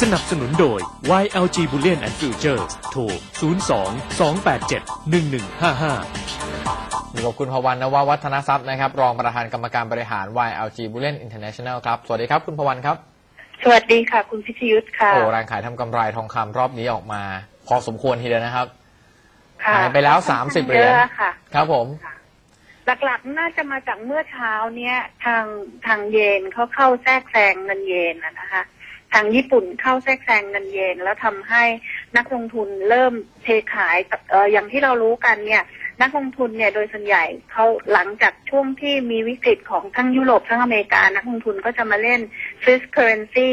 สนับสนุนโดย YLG Bullion and Future โทร 02 287 1155อยู่กับคุณพวันนววัฒนทรัพย์นะครับ รองประธานกรรมการบริหาร YLG Bullion International ครับ สวัสดีครับคุณพวันครับ สวัสดีค่ะ คุณพิชยุทธค่ะ โอ้แรงขายทำกำไรทองคำรอบนี้ออกมา พอสมควรทีเดียวนะครับค่ะหายไปแล้ว30เหรียญเยอะค่ะครับผม หลักๆน่าจะมาจากเมื่อเช้าเนี้ยทางทางเยนเขาเข้าแทรกแซงเงินเยนนะนะคะ ทางญี่ปุ่นเข้าแทรกแซงเงินเยนแล้วทำให้นักลงทุนเริ่มเทขายเอออย่างที่เรารู้กันเนี่ยนักลงทุนเนี่ยโดยส่วนใหญ่เขาหลังจากช่วงที่มีวิกฤตของทั้งยุโรปทั้งอเมริกา นักลงทุนก็จะมาเล่น Swiss currency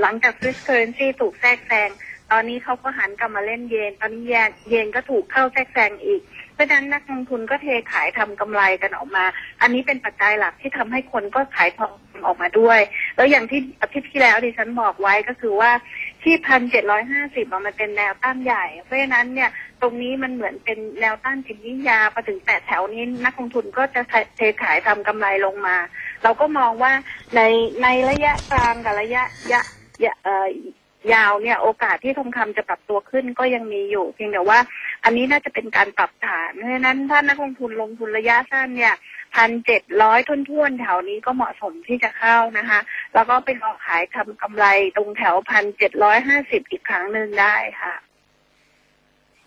หลังจาก Swiss currency ถูกแทรกแซงตอนนี้เขาก็หันกลับมาเล่นเยน ตอนนี้เยนเยนก็ถูกเข้าแทรกแซงอีก เพราะฉะนั้นนักลงทุนก็เทขายทำกำไรกันออกมา อันนี้เป็นปัจจัยหลักที่ทำให้คนก็ขายทองออกมาด้วย แล้วอย่างที่อาทิตย์ที่แล้วดิฉันบอกไว้ก็คือว่าที่พันเจ็ดร้อยห้าสิบมันเป็นแนวต้านใหญ่ เพราะฉะนั้นเนี่ยตรงนี้มันเหมือนเป็นแนวต้านจิตวิทยาพอถึงแปดแถวนี้นักลงทุนก็จะเทขายทำกำไรลงมา เราก็มองว่าในในระยะกลางกับระยะยะยะเอ่อยาวเนี่ยโอกาสที่ทองคำจะปรับตัวขึ้นก็ยังมีอยู่ เพียงแต่ว่า อันนี้น่าจะเป็นการปรับฐานเพราะฉะนั้นถ้านักลงทุนลงทุนระยะสั้นเนี่ย พันเจ็ดร้อยทุ่นๆแถวนี้ก็เหมาะสมที่จะเข้านะคะ แล้วก็ไปรอขายทำกำไรตรงแถวพันเจ็ดร้อยห้าสิบอีกครั้งหนึ่งได้ค่ะ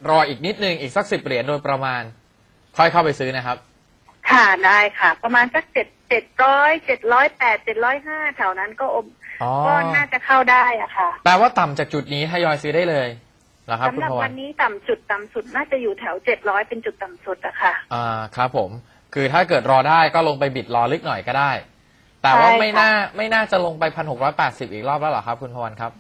รออีกนิดนึงอีกสักสิบเหรียญโดยประมาณ ค่อยเข้าไปซื้อนะครับ ค่ะได้ค่ะ ประมาณสักเจ็ดเจ็ดร้อยเจ็ดร้อยแปดเจ็ดร้อยห้าแถวนั้นก็อมอ๋อก็น่าจะเข้าได้อะค่ะแปลว่าต่ำจากจุดนี้ทยอยซื้อได้เลยเหรอครับสำคุณหรับพวัวันนนี้ต่ำจุดต่ำสุดน่าจะอยู่แถวเจ็ดร้อยเป็นจุดต่ำสุดอะค่ะ อ่าครับผม คือถ้าเกิดรอได้ก็ลงไปบิดรอลึกหน่อยก็ได้ แต่ว่าใช่ค่ะไม่น่าไม่น่าจะลงไปพันหกร้อยแปดสิบอีกรอบแล้วเหรอครับ คุณพวันครับ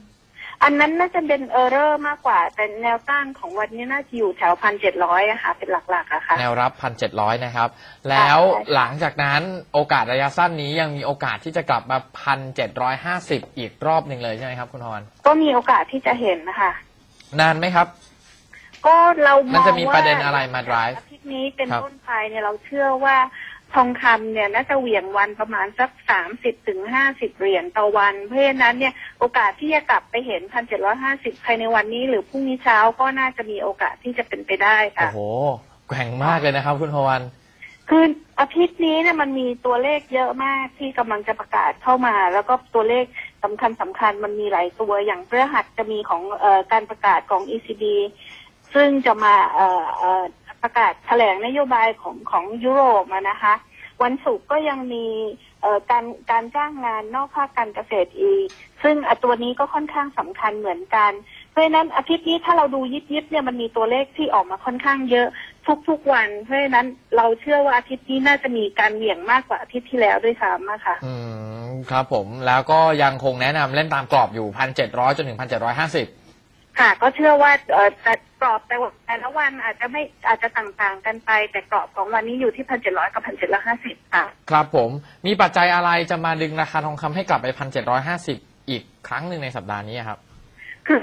อันนั้นน่าจะเป็นเออร์เรอร์มากกว่า แต่แนวต้านของวันนี้น่าจะอยู่แถวพันเจ็ดร้อยอะค่ะ เป็นหลักๆอะค่ะ แนวรับพันเจ็ดร้อยนะครับ แล้วใช่ค่ะหลังจากนั้นโอกาสระยะสั้นนี้ยังมีโอกาสที่จะกลับมาพันเจ็ดร้อยห้าสิบอีกรอบหนึ่งเลยใช่ไหมครับ คุณพวันก็มีโอกาสที่จะเห็นนะคะนานไหมครับ ก็เรามมันองจะมีว่าประเด็นอะไรมา drive อาทิตย์ นี้เป็นครับ ต้นไปเนี่ยเราเชื่อว่าทองคำเนี่ยน่าจะเหวี่ยงวันประมาณสักสามสิบถึงห้าสิบเหรียญต่อวัน เพราะฉะนั้นเนี่ยโอกาสที่จะกลับไปเห็นพันเจ็ดร้อยห้าสิบภายในวันนี้ หรือพรุ่งนี้เช้าก็น่าจะมีโอกาสที่จะเป็นไปได้โอ้ค่ะ โหแกว่งมากเลยนะครับคุณพวัน คืออาทิตย์นี้เนี่ยมันมีตัวเลขเยอะมากที่กำลังจะประกาศเข้ามา แล้วก็ตัวเลขสำคัญสำคัญมันมีหลายตัวอย่างเพื่อหัดจะมีของเออการประกาศของ ECB ซึ่งจะมาเอ่อเอ่อ ประกาศแถลงนโยบายของของยุโรปนะคะ วันศุกร์ก็ยังมีการการจ้างงานนอกภาคการเกษตรอีก ซึ่งตัวนี้ก็ค่อนข้างสำคัญเหมือนกัน เพราะนั้นอาทิตย์นี้ถ้าเราดูยิบยิบเนี่ยมันมีตัวเลขที่ออกมาค่อนข้างเยอะทุกๆวัน เพราะนั้นเราเชื่อว่าอาทิตย์นี้น่าจะมีการเหวี่ยงมากกว่าอาทิตย์ที่แล้วด้วยซ้ำค่ะอืมครับผมแล้วก็ยังคงแนะนำเล่นตามกรอบอยู่พันเจ็ดร้อยจนถึงพันเจ็ดร้อยห้าสิบ ค่ะก็เชื่อว่าเอ่อแต่กรอบแต่ว่าแต่ละวันอาจจะไม่อาจจะต่างๆกันไป แต่กรอบของวันนี้อยู่ที่พันเจ็ดร้อยกับพันเจ็ดร้อยห้าสิบค่ะครับผมมีปัจจัยอะไรจะมาดึงราคาทองคำให้กลับไปพันเจ็ดร้อยห้าสิบอีกครั้งหนึ่งในสัปดาห์นี้ครับ คือ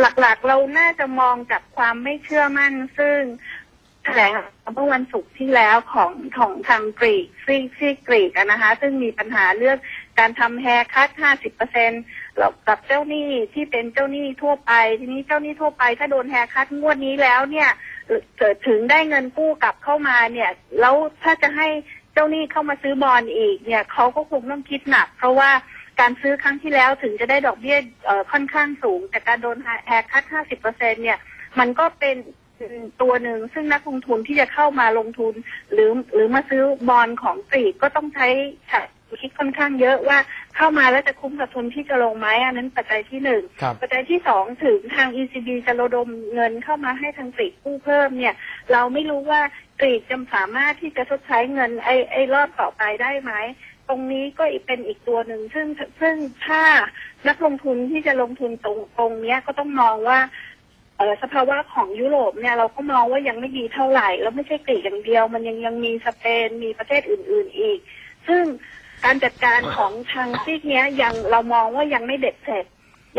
หลักๆเราน่าจะมองจากความไม่เชื่อมั่น ซึ่งแถลงเมื่อวันศุกร์ที่แล้วของของทางกรีกซีซีกรีกอะนะคะ ซึ่งมีปัญหาเรื่องการทำแฮร์คัท50เปอร์เซ็นต์ กับเจ้าหนี้ที่เป็นเจ้าหนี้ทั่วไป ทีนี้เจ้าหนี้ทั่วไป ถ้าโดนแฮคัทงวดนี้แล้วเนี่ยเกิดถึงได้เงินกู้กลับเข้ามาเนี่ย แล้วถ้าจะให้เจ้าหนี้เข้ามาซื้อบอลอีกเนี่ยเขาก็คงต้องคิดหนัก เพราะว่าการซื้อครั้งที่แล้วถึงจะได้ดอกเบี้ยค่อนข้างสูง แต่การโดนแฮคัท50เปอร์เซ็นเนี่ย มันก็เป็นตัวหนึ่งซึ่งนักลงทุนที่จะเข้ามาลงทุน หรือหรือมาซื้อบอลของกรีกก็ต้องใช้คิดค่อนข้างเยอะว่า เข้ามาแล้วจะคุ้มกับทุนที่จะลงไหมอันนั้นปัจจัยที่หนึ่งครับปัจจัยที่สองถึงทาง ECB จะระดมเงินเข้ามาให้ทางกรีกกู้เพิ่มเนี่ย เราไม่รู้ว่ากรีกจะสามารถที่จะชดใช้เงินไอ้ไอ้รอบต่อไปได้ไหมตรงนี้ก็อีกเป็นอีกตัวหนึ่งซึ่งซึ่งถ้านักลงทุนที่จะลงทุนตรงตรงเนี้ยก็ต้องมองว่าเอ่อสภาวะของยุโรปเนี่ยเราก็มองว่ายังไม่ดีเท่าไหร่ แล้วไม่ใช่กรีกอย่างเดียว มันยังยังมีสเปนมีประเทศอื่น ๆอีก ซึ่ง การจัดการของทางซีกเนี้ยยังเรามองว่ายังไม่เด็ดเสร็จ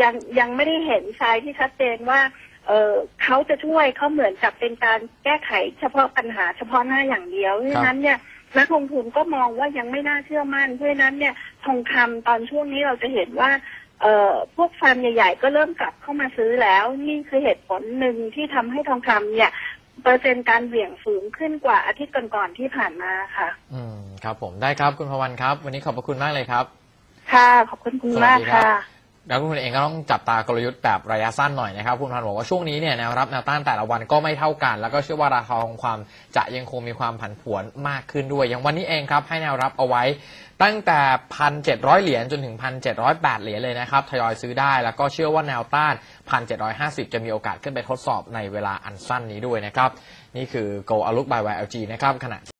ยังยังไม่ได้เห็นทรายที่ชัดเจนว่าเออเขาจะช่วยเขาเหมือนกับเป็นการแก้ไขเฉพาะปัญหาเฉพาะหน้าอย่างเดียวเพราะฉะนั้นเนี่ยนักลงทุนก็มองว่ายังไม่น่าเชื่อมั่น เพราะฉะนั้นเนี่ยทองคำตอนช่วงนี้เราจะเห็นว่าเเอ่อพวกฟาร์มใหญ่ ๆ ก็เริ่มกลับเข้ามาซื้อแล้ว นี่คือเหตุผลหนึ่งที่ทำให้ทองคำเนี่ย เปอร์เซ็นต์การเหวี่ยงสูงขึ้นกว่าอาทิตย์ก่อนๆที่ผ่านมาค่ะ อืมครับผมได้ครับคุณพวันครับ วันนี้ขอบพระคุณมากเลยครับ ค่ะ ขอบคุณคุณมากสวัสดีครั บค่ะแล้วคุณเองก็ต้องจับตากลยุทธ์แบบระยะสั้นหน่อยนะครับคุณพันธ์บอกว่าช่วงนี้เนี่ยแนวรับแนวต้านแต่ละวันก็ไม่เท่ากัน แล้วก็เชื่อว่าราคาทองคำจะยังคงมีความผันผวนมากขึ้นด้วย อย่างวันนี้เองครับให้แนวรับเอาไว้ตั้งแต่ 1,700 เหรียญจนถึง 1,708 เหรียญเลยนะครับทยอยซื้อได้แล้วก็เชื่อว่าแนวต้าน 1,750 จะมีโอกาสขึ้นไปทดสอบในเวลาอันสั้นนี้ด้วยนะครับนี่คือ Go a Look by YLG นะครับขณะ